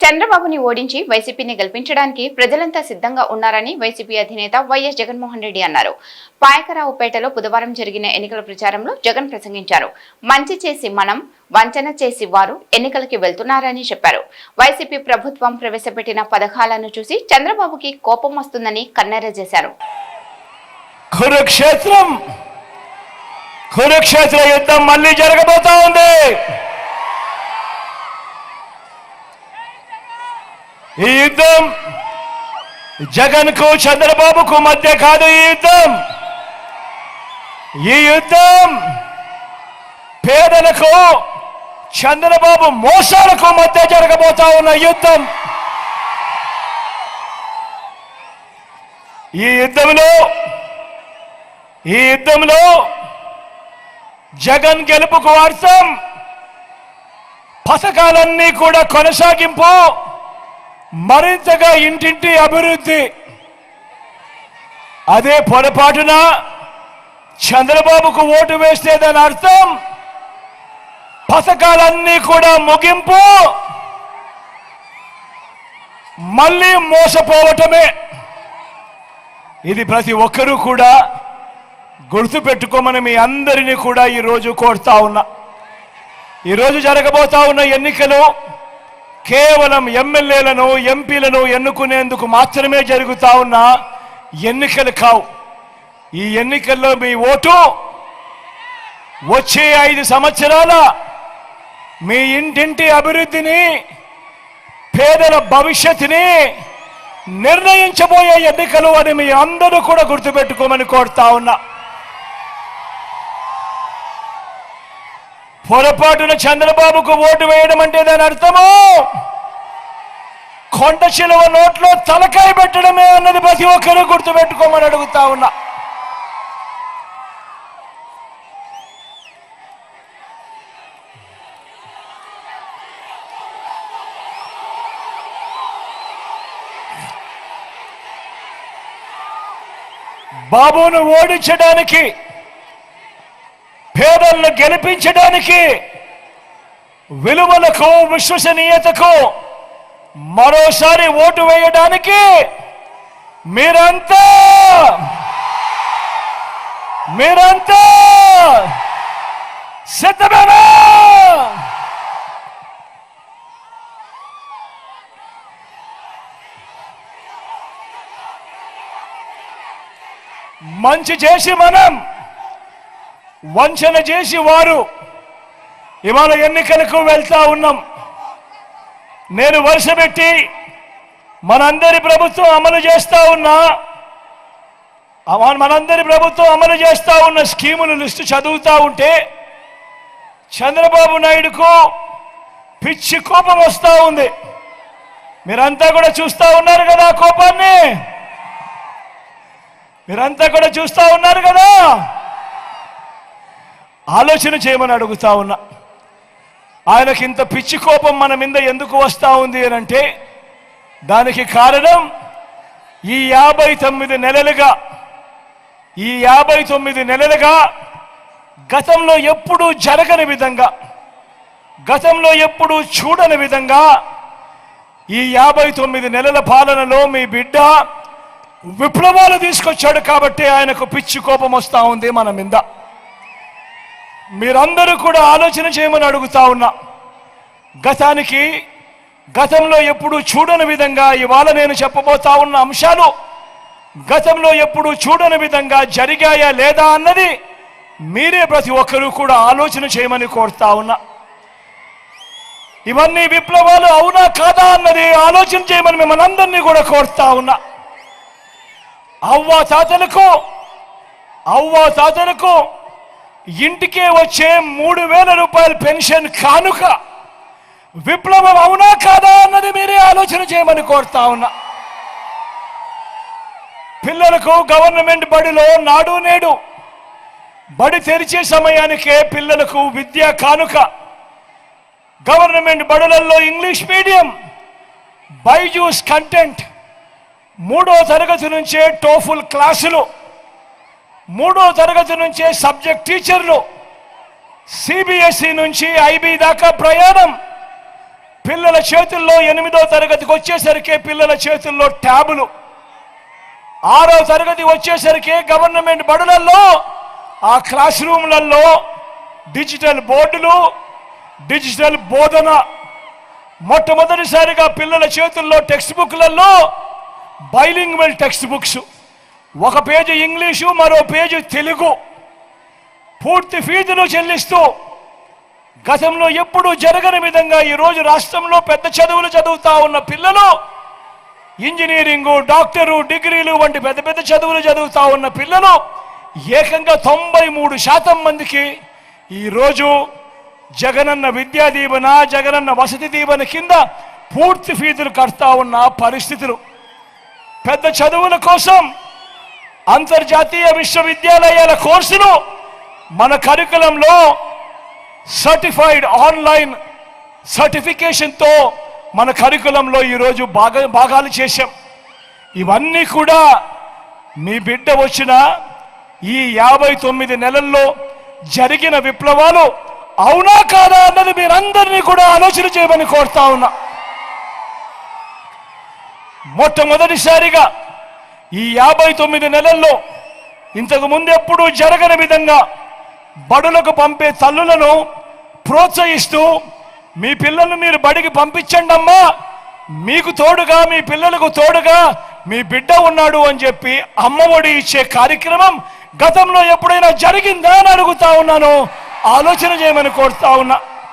చంద్రబాబుని ఓడించి వైసీపీని గెలిపించడానికి ప్రజలంతా సిద్ధంగా ఉన్నారని వైసీపీ అధినేత వైఎస్ జగన్మోహన్ రెడ్డి అన్నారు. పాయకరావుపేటలో బుధవారం జరిగిన ఎన్నికల ప్రచారంలో జగన్ ప్రసంగించారు. మంచి చేసి మనం వంచన చేసి వారు ఎన్నికలకి వెళ్తున్నారని చెప్పారు. వైసీపీ ప్రభుత్వం ప్రవేశపెట్టిన పథకాలను చూసి చంద్రబాబుకి కోపం వస్తుందని కన్నెర చేశారు. కురుక్షేత్రం! కురుక్షేత్ర యుద్ధం మళ్ళీ జరగబోతా ఉంది ఈ యుద్ధం జగన్కు చంద్రబాబుకు మధ్య కాదు ఈ యుద్ధం. ఈ యుద్ధం పేదలకు చంద్రబాబు మోసాలకు మధ్య జరగబోతా ఉన్న యుద్ధం. ఈ యుద్ధంలో ఈ యుద్ధంలో జగన్ గెలుపుకు అర్థం. పథకాలన్నీ కూడా కొనసాగింపు. మరింతగా ఇంటింటి అభివృద్ధి. అదే పొరపాటున చంద్రబాబుకు ఓటు వేస్తే దాని అర్థం. పథకాలన్నీ కూడా ముగింపు. మళ్ళీ మోసపోవటమే. ఇది ప్రతి ఒక్కరూ కూడా గుర్తుపెట్టుకోమని మీ అందరినీ కూడా ఈరోజు కోరుతా ఉన్నా. ఈరోజు జరగబోతా ఉన్న ఎన్నికలు కేవలం ఎమ్మెల్యేలను ఎంపీలను ఎన్నుకునేందుకు మాత్రమే జరుగుతా ఉన్న ఎన్నికలు కావు. ఈ ఎన్నికల్లో మీ ఓటు వచ్చే ఐదు సంవత్సరాల మీ ఇంటింటి అభివృద్ధిని పేదల భవిష్యత్తుని నిర్ణయించబోయే ఎన్నికలు అని మీ అందరూ కూడా గుర్తుపెట్టుకోమని కోరుతా ఉన్నా. పొరపాటున చంద్రబాబుకు ఓటు వేయడం అంటే దాని అర్థము? కొండ చిలువ నోట్లో తలకాయ పెట్టడమే అన్నది ప్రతి ఒక్కరూ గుర్తుపెట్టుకోమని అడుగుతా ఉన్నా. బాబును ఓడించడానికి పేదలను గెలిపించడానికి విలువలకు విశ్వసనీయతకు మరోసారి ఓటు వేయడానికి మీరంతా మీరంతా సిద్ధమేనా? మంచి చేసి మనం వంచన చేసి వారు ఇవాళ ఎన్నికలకు వెళ్తా ఉన్నాం. నేను వరుస పెట్టి మనందరి ప్రభుత్వం అమలు చేస్తా ఉన్నా మనందరి ప్రభుత్వం అమలు చేస్తా ఉన్న స్కీముల లిస్టు చదువుతా ఉంటే చంద్రబాబు నాయుడుకు పిచ్చి కోపం వస్తూ ఉంది. మీరంతా కూడా చూస్తూ ఉన్నారు కదా కోపాన్ని? మీరంతా కూడా చూస్తూ ఉన్నారు కదా? ఆలోచన చేయమని అడుగుతా ఉన్నా. ఆయనకి ఇంత పిచ్చి కోపం మన మీద ఎందుకు వస్తూ ఉంది అని అంటే దానికి కారణం ఈ యాభై తొమ్మిది నెలలుగా ఈ యాభై తొమ్మిది నెలలుగా గతంలో ఎప్పుడూ జరగని విధంగా గతంలో ఎప్పుడూ చూడని విధంగా ఈ యాభై తొమ్మిది నెలల పాలనలో మీ బిడ్డ విప్లవాలు తీసుకొచ్చాడు కాబట్టి ఆయనకు పిచ్చి కోపం వస్తూ ఉంది మన మీద. మీరందరూ కూడా ఆలోచన చేయమని అడుగుతా ఉన్నా. గతానికి గతంలో ఎప్పుడు చూడని విధంగా ఇవాళ నేను చెప్పబోతా ఉన్న అంశాలు గతంలో ఎప్పుడు చూడని విధంగా జరిగాయా లేదా అన్నది మీరే ప్రతి ఒక్కరూ కూడా ఆలోచన చేయమని కోరుతా ఉన్నా. ఇవన్నీ విప్లవాలు అవునా కాదా అన్నది ఆలోచన చేయమని మిమ్మల్ని అందరినీ కూడా కోరుతా ఉన్నా. అవ్వ తాతలకు అవ్వ తాతలకు ఇంటికే వచ్చే మూడు వేల రూపాయల పెన్షన్ కానుక. విప్లవం అవునా కాదా అన్నది మీరే ఆలోచన చేయమని కోరుతా ఉన్నా. పిల్లలకు గవర్నమెంట్ బడిలో నాడు నేడు బడి తెరిచే సమయానికే పిల్లలకు విద్యా కానుక. గవర్నమెంట్ బడులలో ఇంగ్లీష్ మీడియం బైజూస్ కంటెంట్ మూడో తరగతి నుంచే టోఫుల్ క్లాసులు. మూడో తరగతి నుంచే సబ్జెక్ట్ టీచర్లు సిబిఎస్ఈ నుంచి ఐబీ దాకా ప్రయాణం. పిల్లల చేతుల్లో ఎనిమిదో తరగతికి వచ్చేసరికి పిల్లల చేతుల్లో ట్యాబులు. ఆరో తరగతి వచ్చేసరికి గవర్నమెంట్ బడులలో ఆ క్లాస్ రూమ్లలో డిజిటల్ బోర్డులు డిజిటల్ బోధన. మొట్టమొదటిసారిగా పిల్లల చేతుల్లో టెక్స్ట్ బుక్లలో బైలింగ్వెల్ టెక్స్ట్ బుక్స్. ఒక పేజీ ఇంగ్లీషు మరో పేజీ తెలుగు. పూర్తి ఫీజులు చెల్లిస్తూ గతంలో ఎప్పుడూ జరగని విధంగా ఈరోజు రాష్ట్రంలో పెద్ద చదువులు చదువుతా ఉన్న పిల్లలు ఇంజనీరింగు డాక్టరు డిగ్రీలు వంటి పెద్ద పెద్ద చదువులు చదువుతా ఉన్న పిల్లలు ఏకంగా తొంభై మూడు శాతం మందికి ఈరోజు జగనన్న విద్యా దీవెన జగనన్న వసతి దీవెన కింద పూర్తి ఫీజులు కడతా ఉన్న పరిస్థితులు. పెద్ద చదువుల కోసం అంతర్జాతీయ విశ్వవిద్యాలయాల కోర్సులు మన కరికులంలో సర్టిఫైడ్ ఆన్లైన్ సర్టిఫికేషన్తో మన కరికులంలో ఈరోజు బాగా భాగాలు చేశాం. ఇవన్నీ కూడా మీ బిడ్డ వచ్చిన ఈ యాభై తొమ్మిది నెలల్లో జరిగిన విప్లవాలు అవునా కాదా అన్నది మీరందరినీ కూడా ఆలోచన చేయమని కోరుతా ఉన్నా. మొట్టమొదటిసారిగా ఈ యాభై తొమ్మిది నెలల్లో ఇంతకు ముందు ఎప్పుడూ జరగని విధంగా బడులకు పంపే తల్లులను ప్రోత్సహిస్తూ మీ పిల్లల్ని మీరు బడికి పంపించండి అమ్మా. మీకు తోడుగా మీ పిల్లలకు తోడుగా మీ బిడ్డ ఉన్నాడు అని చెప్పి అమ్మఒడి ఇచ్చే కార్యక్రమం గతంలో ఎప్పుడైనా జరిగిందా అని అడుగుతా ఉన్నాను. ఆలోచన చేయమని కోరుతా ఉన్నా.